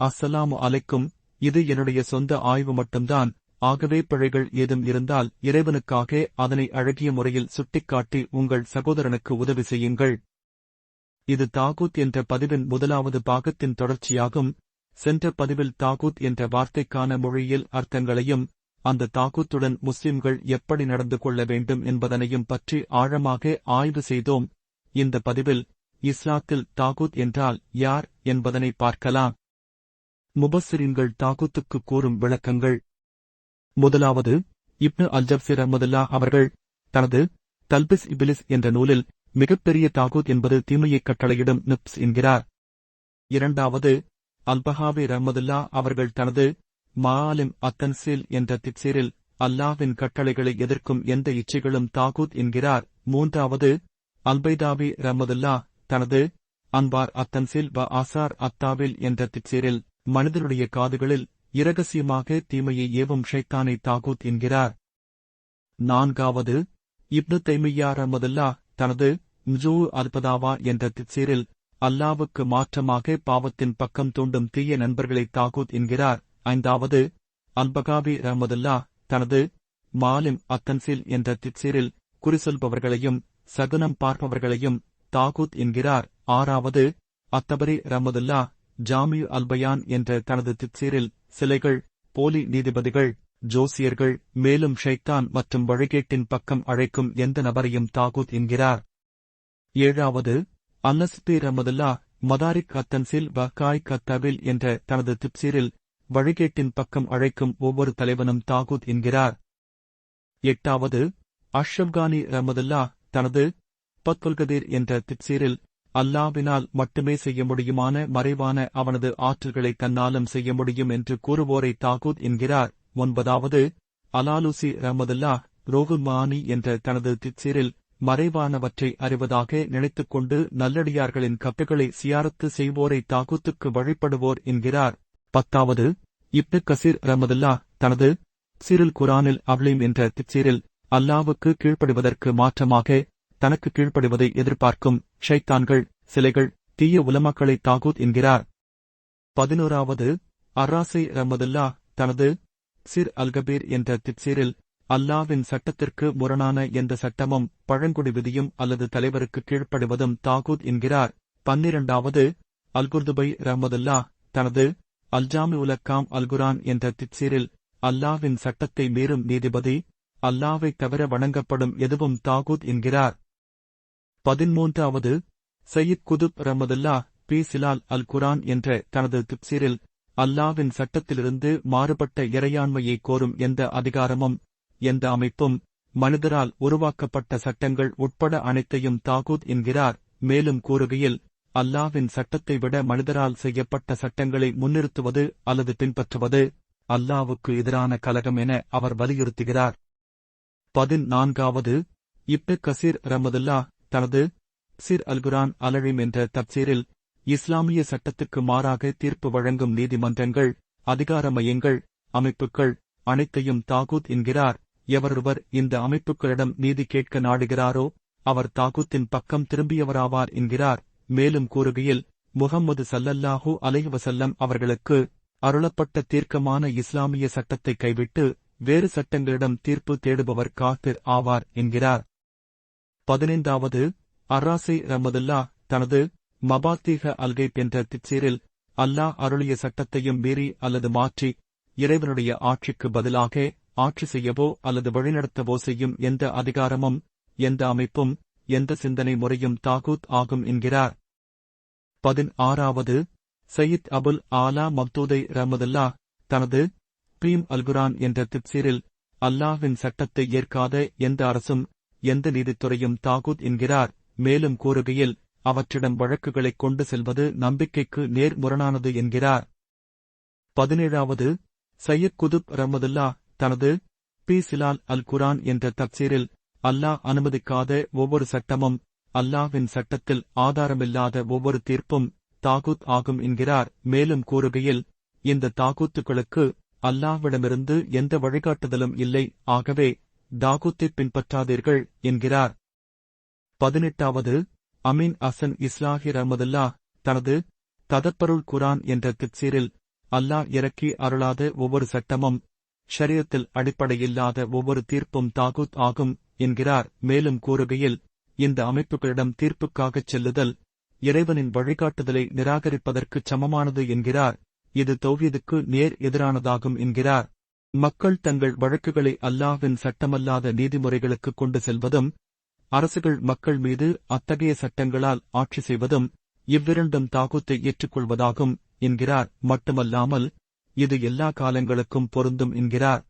அஸ்ஸலாமு அலைக்கும் இது என்னுடைய சொந்த ஆய்வு மட்டும்தான். ஆகவே பிழைகள் ஏதும் இருந்தால் இறைவனுக்காக அதனை அழகிய முறையில் சுட்டிக்காட்டி உங்கள் சகோதரனுக்கு உதவி செய்யுங்கள். இது தாகூத் என்ற பதிவின் முதலாவது பாகத்தின் தொடர்ச்சியாகும். சென்ற பதிவில் தாகூத் என்ற வார்த்தைக்கான மொழியில் அர்த்தங்களையும் அந்த தாகூத்துடன் முஸ்லிம்கள் எப்படி நடந்து கொள்ள வேண்டும் என்பதனையும் பற்றி ஆழமாக ஆய்வு செய்தோம். இந்த பதிவில் இஸ்லாத்தில் தாகூத் என்றால் யார் என்பதனை பார்க்கலாம். முபஸ்ஸிரின்கள் தாகூத்துக்கு கூறும் விளக்கங்கள். முதலாவது இப்னு அல்ஜப்சிர முதல்லா அவர்கள் தனது தல்பிஸ் இபிலிஸ் என்ற நூலில் மிகப்பெரிய தாகூத் என்பது தீமையைக் கட்டளையிடும் நிப்ஸ் என்கிறார். இரண்டாவது அல்பஹாவி ரஹமதுல்லா அவர்கள் தனது மாலிம் அத்தன்சில் என்ற திப்சீரில் அல்லாவின் கட்டளைகளை எதிர்க்கும் எந்த இச்சைகளும் தாகூத் என்கிறார். மூன்றாவது அல்பைதாவி ரஹமதுல்லா தனது அன்பார் அத்தன்சில் வ ஆசார் அத்தாவில் என்ற திப்சீரில் மனிதனுடைய காதுகளில் இரகசியமாக தீமையை ஏவும் ஷைத்தானை தாகூத் என்கிறார். நான்காவது இப்னு தைமியா ரஹமதுல்லா தனது மிஜூ அல்பதாவா என்ற திசீரில் அல்லாவுக்கு மாற்றமாக பாவத்தின் பக்கம் தூண்டும் தீய நண்பர்களை தாகூத் என்கிறார். ஐந்தாவது அல்பகாவி ரஹமதுல்லா தனது மாலிம் அத்தன்சில் என்ற திப்சீரில் குறிசொல்பவர்களையும் சகுனம் பார்ப்பவர்களையும் தாகூத் என்கிறார். ஆறாவது அத்தபரி ரஹமதுல்லா ஜாமி அல்பயான் என்ற தனது திப்சீரில் சிலைகள் போலி நீதிபதிகள் ஜோசியர்கள் மேலும் ஷைத்தான் மற்றும் வழிகேட்டின் பக்கம் அழைக்கும் எந்த நபரையும் தாகூத் என்கிறார். ஏழாவது அன்னஸ்பி ரமதுல்லா மதாரிக் அத்தன்சில் வக்காய் கத்தவில் என்ற தனது திப்சீரில் வழிகேட்டின் பக்கம் அழைக்கும் ஒவ்வொரு தலைவனும் தாகூத் என்கிறார். எட்டாவது அஷ்ரப்கானி ரமதுல்லா தனது பத்வல்கதீர் என்ற திப்சீரில் அல்லாவினால் மட்டுமே செய்ய முடியுமான மறைவான அவனது ஆற்றல்களை தன்னாலும் செய்ய முடியும் என்று கூறுவோரை தாகூத் என்கிறார். ஒன்பதாவது அலாலுசி ரஹமதுல்லா ரோகுமானி என்ற தனது திச்சீரில் மறைவானவற்றை அறிவதாக நினைத்துக்கொண்டு நல்லடியார்களின் கப்பைகளை சியாரத்து செய்வோரை தாகூத்துக்கு வழிபடுவோர் என்கிறார். பத்தாவது இப்னு கசீர் ரமதுல்லா தனது சிறில் குரானில் அவ்லீம் என்ற திச்சீரில் அல்லாவுக்கு கீழ்ப்படிவதற்கு மாற்றமாக தனக்கு கீழ்ப்படிவதை எதிர்பார்க்கும் ஷைத்தான்கள் சிலைகள் தீய உலமக்களை தாகூத் என்கிறார். பதினோராவது அராசை ரஹமதுல்லா தனது சிர் அல்கபீர் என்ற திப்சீரில் அல்லாவின் சட்டத்திற்கு முரணான எந்த சட்டமும் பழங்குடி விதியும் அல்லது தலைவருக்கு கீழ்ப்படுவதும் தாகூத் என்கிறார். பன்னிரண்டாவது அல்குர்துபை ரஹமதுல்லா தனது அல்ஜாமி உலக்காம் அல்குரான் என்ற திப்சீரில் அல்லாவின் சட்டத்தை மீறும் நீதிபதி அல்லாவை தவிர வணங்கப்படும் எதுவும் தாகூத் என்கிறார். பதிமூன்றாவது சயித் குதுப் ரமதுல்லா பி சிலால் அல் குரான் என்ற தனது திப்சீரில் அல்லாவின் சட்டத்திலிருந்து மாறுபட்ட இறையாண்மையை கோரும் எந்த அதிகாரமும் எந்த அமைப்பும் மனிதரால் உருவாக்கப்பட்ட சட்டங்கள் உட்பட அனைத்தையும் தாகூத் என்கிறார். மேலும் கூறுகையில் அல்லாவின் சட்டத்தை விட மனிதரால் செய்யப்பட்ட சட்டங்களை முன்னிறுத்துவது அல்லது பின்பற்றுவது அல்லாவுக்கு எதிரான கலகம் என அவர் வலியுறுத்துகிறார். பதினான்காவது இப்னு கசீர் ரமதுல்லா தனது சிர் அல்குரான் அலழிம் என்ற தப்சீரில் இஸ்லாமிய சட்டத்துக்கு மாறாக தீர்ப்பு வழங்கும் நீதிமன்றங்கள் அதிகார மையங்கள் அமைப்புகள் அனைத்தையும் தாகூத் என்கிறார். எவரொருவர் இந்த அமைப்புகளிடம் நீதி கேட்க நாடுகிறாரோ அவர் தாகூத்தின் பக்கம் திரும்பியவராவார் என்கிறார். மேலும் கூறுகையில் முகம்மது சல்லல்லாஹூ அலைவசல்லம் அவர்களுக்கு அருளப்பட்ட தீர்க்கமான இஸ்லாமிய சட்டத்தை கைவிட்டு வேறு சட்டங்களிடம் தீர்ப்பு தேடுபவர் காத்திர் ஆவார் என்கிறார். பதினைந்தாவது அராசை ரமதுல்லா தனது மபாத்தீக அல்கைப் என்ற திச்சீரில் அல்லாஹ் அருளிய சட்டத்தையும் மீறி அல்லது மாற்றி இறைவனுடைய ஆட்சிக்கு பதிலாக ஆட்சி செய்யவோ அல்லது வழிநடத்தவோ செய்யும் எந்த அதிகாரமும் எந்த அமைப்பும் எந்த சிந்தனை முறையும் தாகூத் ஆகும் என்கிறார். பதினாறாவது சயித் அபுல் ஆலா மப்தூதை ரஹமதுல்லா தனது பீம் அல்குரான் என்ற திப்சீரில் அல்லாஹின் சட்டத்தை ஏற்காத எந்த அரசும் எந்த நீதித்துறையும் தாகூத் என்கிறார். மேலும் கூறுகையில் அவற்றிடம் வழக்குகளைக் கொண்டு செல்வது நம்பிக்கைக்கு நேர்முரணானது என்கிறார். பதினேழாவது சையத் குதுப் ரஹமதுல்லா தனது பி. சிலால் அல் குரான் என்ற தப்சீரில் அல்லாஹ் அனுமதிக்காத ஒவ்வொரு சட்டமும் அல்லாஹ்வின் சட்டத்தில் ஆதாரமில்லாத ஒவ்வொரு தீர்ப்பும் தாகூத் ஆகும் என்கிறார். மேலும் கூறுகையில் இந்த தாகூத்துகளுக்கு அல்லாஹ்விடமிருந்து எந்த வழிகாட்டுதலும் இல்லை. ஆகவே தாகூத்தைப் பின்பற்றாதீர்கள் என்கிறார். பதினெட்டாவது அமீன் அசன் இஸ்லாஹி ரஹமதுல்லா தனது ததப்பருள் குரான் என்ற திப்சீரில் அல்லாஹ் இறக்கி அருளாத ஒவ்வொரு சட்டமும் ஷரியத்தில் அடிப்படையில்லாத ஒவ்வொரு தீர்ப்பும் தாகுத் ஆகும் என்கிறார். மேலும் கூறுகையில் இந்த அமைப்புகளிடம் தீர்ப்புக்காகச் செல்லுதல் இறைவனின் வழிகாட்டுதலை நிராகரிப்பதற்குச் சமமானது என்கிறார். இது தௌவியதுக்கு நேர் எதிரானதாகும் என்கிறார். மக்கள் தங்கள் வழக்குகளை அல்லாஹ்வின் சட்டமல்லாத நீதிமுறைகளுக்கு கொண்டு செல்வதும் அரசுகள் மக்கள் மீது அத்தகைய சட்டங்களால் ஆட்சி செய்வதும் இவ்விரண்டும் தாகுத்தை ஏற்றுக்கொள்வதாகும் என்கிறார். மட்டுமல்லாமல் இது எல்லா காலங்களுக்கும் பொருந்தும் என்கிறார்.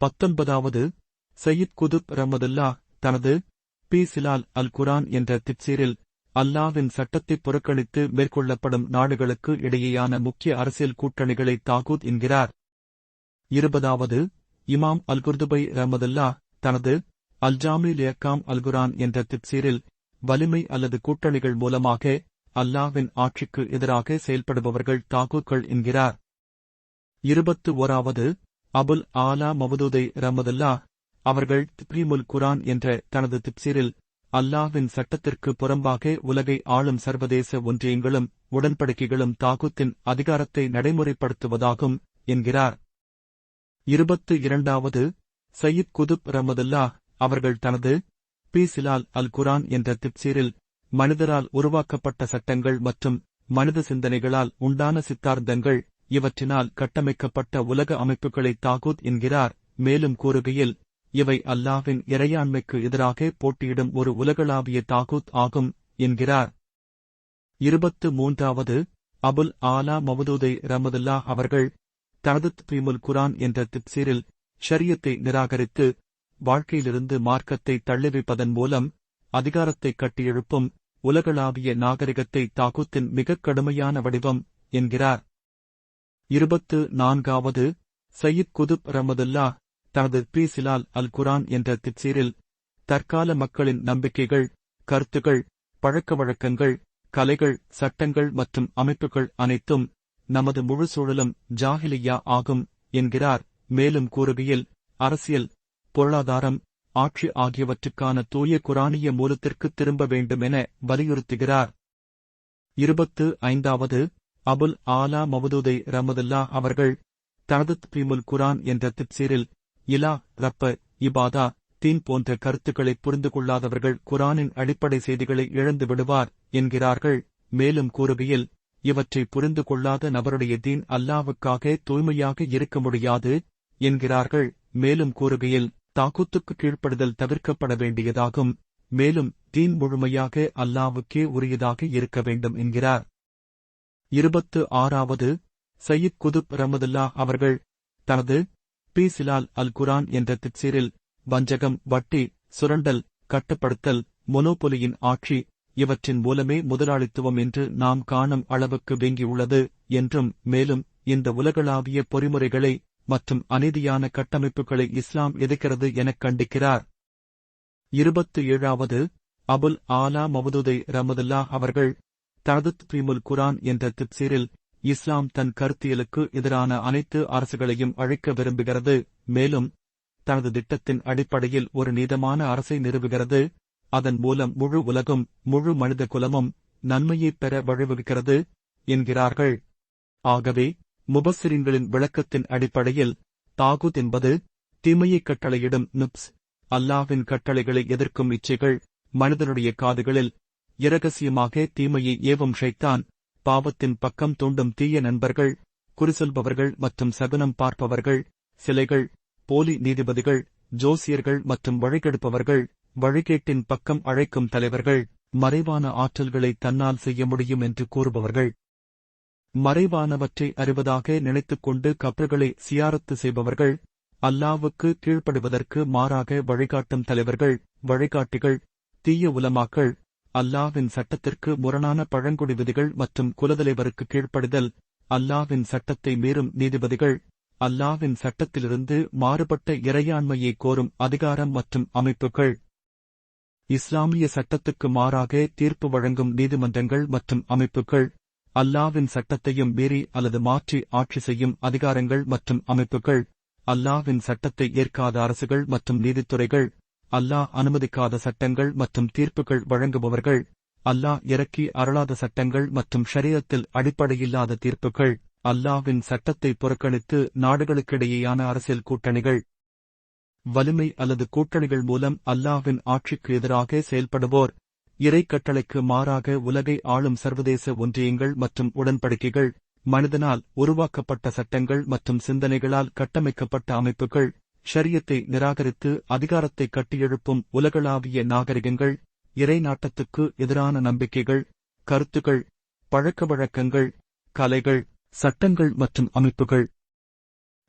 பத்தொன்பதாவது சயீத் குதுப் ரமதுல்லா தனது பி சிலால் அல் குரான் என்ற திப்சீரில் அல்லாவின் சட்டத்தை புறக்கணித்து மேற்கொள்ளப்படும் நாடுகளுக்கு இடையேயான முக்கிய அரசியல் கூட்டணிகளை தாகூத் என்கிறார். இருபதாவது இமாம் அல்குர்துபை ரஹமதுல்லா ரமதுல்லா தனது அல்ஜாமி லியக்காம் அல்குரான் என்ற திப்சீரில் வலிமை அல்லது கூட்டணிகள் மூலமாக அல்லாவின் ஆட்சிக்கு எதிராக செயல்படுபவர்கள் தாகூக்கள் என்கிறார். இருபத்து ஓராவது அபுல் ஆலா மவதூதை ரமதுல்லா அவர்கள் திப்ரீமுல் குரான் என்ற தனது திப்சீரில் அல்லாவின் சட்டத்திற்கு புறம்பாக உலகை ஆளும் சர்வதேச ஒன்றியங்களும் உடன்படிக்கைகளும் தாகுத்தின் அதிகாரத்தை நடைமுறைப்படுத்துவதாகும் என்கிறார். இருபத்து இரண்டாவது சயீத் குதுப் ரமதுல்லா அவர்கள் தனது பி சிலால் அல் குரான் என்ற திப்சீரில் மனிதரால் உருவாக்கப்பட்ட சட்டங்கள் மற்றும் மனித சிந்தனைகளால் உண்டான சித்தார்த்தங்கள் இவற்றினால் கட்டமைக்கப்பட்ட உலக அமைப்புகளை தாகூத் என்கிறார். மேலும் கூறுகையில் இவை அல்லாவின் இறையாண்மைக்கு எதிராக போட்டியிடும் ஒரு உலகளாவிய தாகூத் ஆகும் என்கிறார். இருபத்து மூன்றாவது அபுல் ஆலா மவதூதை ரமதுல்லா அவர்கள் தனது பீமுல் குரான் என்ற திப்சீரில் ஷரியத்தை நிராகரித்து வாழ்க்கையிலிருந்து மார்க்கத்தை தள்ளிவைப்பதன் மூலம் அதிகாரத்தை கட்டியெழுப்பும் உலகளாவிய நாகரிகத்தை தாக்குத்தின் மிகக் கடுமையான வடிவம் என்கிறார். இருபத்து நான்காவது சையீத் குதுப் ரமதுல்லா தனது பீசிலால் அல் குரான் என்ற திப்சீரில் தற்கால மக்களின் நம்பிக்கைகள் கருத்துகள் பழக்க வழக்கங்கள் கலைகள் சட்டங்கள் மற்றும் அமைப்புகள் அனைத்தும் நமது முழு சூழலும் ஜாஹிலியா ஆகும் என்கிறார். மேலும் கூறுகையில் அரசியல் பொருளாதாரம் ஆட்சி ஆகியவற்றுக்கான தூய குரானிய மூலத்திற்கு திரும்ப வேண்டும் என வலியுறுத்துகிறார். இருபத்து ஐந்தாவது அபுல் ஆலா மவதூதை ரமதுல்லா அவர்கள் தனது பீமுல் குரான் என்ற திப்சீரில் இலா ரப்ப இபாதா தீன் போன்ற கருத்துக்களை புரிந்து கொள்ளாதவர்கள் குரானின் அடிப்படை செய்திகளை இழந்து விடுவார் என்கிறார்கள். மேலும் கூறுகையில் இவற்றை புரிந்து கொள்ளாத நபருடைய தீன் அல்லாவுக்காக தூய்மையாக இருக்க முடியாது என்கிறார்கள். மேலும் கூறுகையில் தாக்குத்துக்கு கீழ்ப்படுதல் தவிர்க்கப்பட வேண்டியதாகும். மேலும் தீன் முழுமையாக அல்லாவுக்கே உரியதாக இருக்க வேண்டும் என்கிறார். இருபத்து ஆறாவது சயீத் குதுப் ரமதுல்லா அவர்கள் தனது பி சிலால் அல் குரான் என்ற திப்சீரில் வஞ்சகம் வட்டி சுரண்டல் கட்டுப்படுத்தல் மொனோபொலியின் ஆட்சி இவற்றின் மூலமே முதலாளித்துவம் என்று நாம் காணும் அளவுக்கு வெங்கியுள்ளது என்றும் மேலும் இந்த உலகளாவிய பொறிமுறைகளை மற்றும் அநீதியான கட்டமைப்புகளை இஸ்லாம் எதிர்க்கிறது எனக் கண்டிக்கிறார். இருபத்து ஏழாவது அபுல் ஆலா மவதுதை ரமதுல்லா அவர்கள் தனது பிரீமுல் குரான் என்ற திப்சீரில் இஸ்லாம் தன் கருத்தியலுக்கு எதிரான அனைத்து அரசுகளையும் அழைக்க விரும்புகிறது மேலும் தனது திட்டத்தின் அடிப்படையில் ஒரு நீதமான அரசை நிறுவுகிறது. அதன் மூலம் முழு உலகும் முழு மனித குலமும் நன்மையைப் பெற வழிவகுக்கிறது என்கிறார்கள். ஆகவே முபசிரின்களின் விளக்கத்தின் அடிப்படையில் தாகுத் என்பது தீமையைக் கட்டளையிடும் நுப்ஸ் அல்லாவின் கட்டளைகளை எதிர்க்கும் இச்சைகள் மனிதனுடைய காதுகளில் இரகசியமாக தீமையை ஏவும் ஷைத்தான் பாவத்தின் பக்கம் தூண்டும் தீய நண்பர்கள் குறிசொல்பவர்கள் மற்றும் சகுனம் பார்ப்பவர்கள் சிலைகள் போலி நீதிபதிகள் ஜோசியர்கள் மற்றும் வழிகெடுப்பவர்கள் வழிகேட்டின் பக்கம் அழைக்கும் தலைவர்கள் மறைவான ஆற்றல்களை தன்னால் செய்ய முடியும் என்று கூறுபவர்கள். மறைவானவற்றை அறிவதாக நினைத்துக் கொண்டு கப்பல்களை சியாரத்து செய்பவர்கள் அல்லாவுக்கு கீழ்ப்படுவதற்கு மாறாக வழிகாட்டும் தலைவர்கள் வழிகாட்டிகள் தீய உலமாக்கள் அல்லாவின் சட்டத்திற்கு முரணான பழங்குடி விதிகள் மற்றும் குலதலைவருக்கு கீழ்ப்படிதல் அல்லாவின் சட்டத்தை மீறும் நீதிபதிகள் அல்லாவின் சட்டத்திலிருந்து மாறுபட்ட இறையாண்மையை கோரும் அதிகாரம் மற்றும் அமைப்புகள். இஸ்லாமிய சட்டத்துக்கு மாறாக தீர்ப்பு வழங்கும் நீதிமன்றங்கள் மற்றும் அமைப்புகள் அல்லாவின் சட்டத்தையும் மீறி அல்லது மாற்றி ஆட்சி செய்யும் அதிகாரங்கள் மற்றும் அமைப்புகள் அல்லாவின் சட்டத்தை ஏற்காத அரசுகள் மற்றும் நீதித்துறைகள் அல்லாஹ் அனுமதிக்காத சட்டங்கள் மற்றும் தீர்ப்புகள் வழங்குபவர்கள் அல்லாஹ் இறக்கி அருளாத சட்டங்கள் மற்றும் ஷரீரத்தில் அடிப்படையில்லாத தீர்ப்புகள் அல்லாவின் சட்டத்தை புறக்கணித்து நாடுகளுக்கிடையேயான அரசியல் கூட்டணிகள் வலிமை அல்லது கூட்டணிகள் மூலம் அல்லாவின் ஆட்சிக்கு எதிராக செயல்படுவோர். இறை கட்டளைக்கு மாறாக உலகை ஆளும் சர்வதேச ஒன்றியங்கள் மற்றும் உடன்படிக்கைகள் மனிதனால் உருவாக்கப்பட்ட சட்டங்கள் மற்றும் சிந்தனைகளால் கட்டமைக்கப்பட்ட அமைப்புகள் ஷரியத்தை நிராகரித்து அதிகாரத்தை கட்டியெழுப்பும் உலகளாவிய நாகரிகங்கள் இறை நாட்டத்துக்கு எதிரான நம்பிக்கைகள் கருத்துகள் பழக்கவழக்கங்கள் கலைகள் சட்டங்கள் மற்றும் அமைப்புகள்.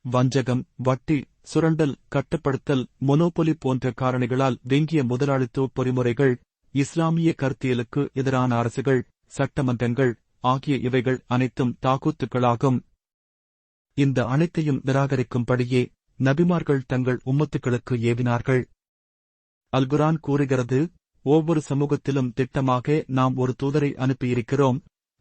வஞ்சகம் வட்டி சுரண்டல் கட்டுப்படுத்தல் மொனோபொலி போன்ற காரணிகளால் வெங்கிய முதலாளித்துவ பொறிமுறைகள் இஸ்லாமிய கருத்தியலுக்கு எதிரான அரசுகள் சட்டமன்றங்கள் ஆகிய இவைகள் அனைத்தும் தாக்கூத்துக்களாகும். இந்த அனைத்தையும் நிராகரிக்கும்படியே நபிமார்கள் தங்கள் உம்மத்துக்களுக்கு ஏவினார்கள். அல்குரான் கூறுகிறது ஒவ்வொரு சமூகத்திலும் திட்டமாக நாம் ஒரு தூதரை அனுப்பியிருக்கிறோம்.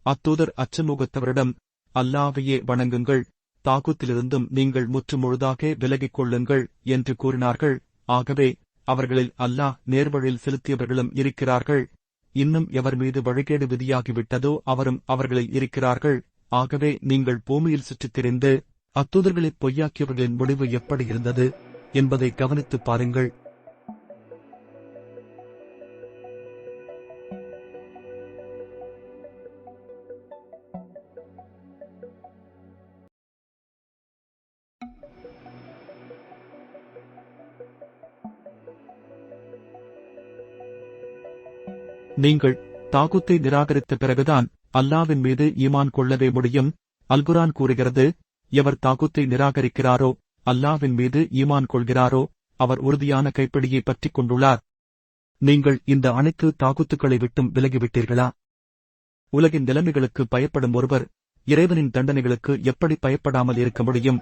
அத்தூதர் அச்சமூகத்தவரிடம் அல்லாவையே வணங்குங்கள் தாக்குத்திலிருந்தும் நீங்கள் முற்றுமுழுதாக விலகிக் கொள்ளுங்கள் என்று கூறினார்கள். ஆகவே அவர்களில் அல்லாஹ் நேர்வழியில் செலுத்தியவர்களும் இருக்கிறார்கள். இன்னும் எவர் மீது வழிகேடு விதியாகிவிட்டதோ அவரும் அவர்களில் இருக்கிறார்கள். ஆகவே நீங்கள் பூமியில் சுற்றித் திரிந்து அத்தூதர்களைப் பொய்யாக்கியவர்களின் முடிவு எப்படி இருந்தது என்பதை கவனித்துப் பாருங்கள். நீங்கள் தாகுத்தை நிராகரித்த பிறகுதான் அல்லாவின் மீது ஈமான் கொள்ளவே முடியும். அல்குரான் கூறுகிறது எவர் தாகுத்தை நிராகரிக்கிறாரோ அல்லாவின் மீது ஈமான் கொள்கிறாரோ அவர் உறுதியான கைப்பிடியை பற்றிக் கொண்டுள்ளார். நீங்கள் இந்த அனைத்து தாகுத்துக்களை விட்டும் விலகிவிட்டீர்களா? உலகின் நிலைமைகளுக்கு பயப்படும் ஒருவர் இறைவனின் தண்டனைகளுக்கு எப்படி பயப்படாமல் இருக்க முடியும்?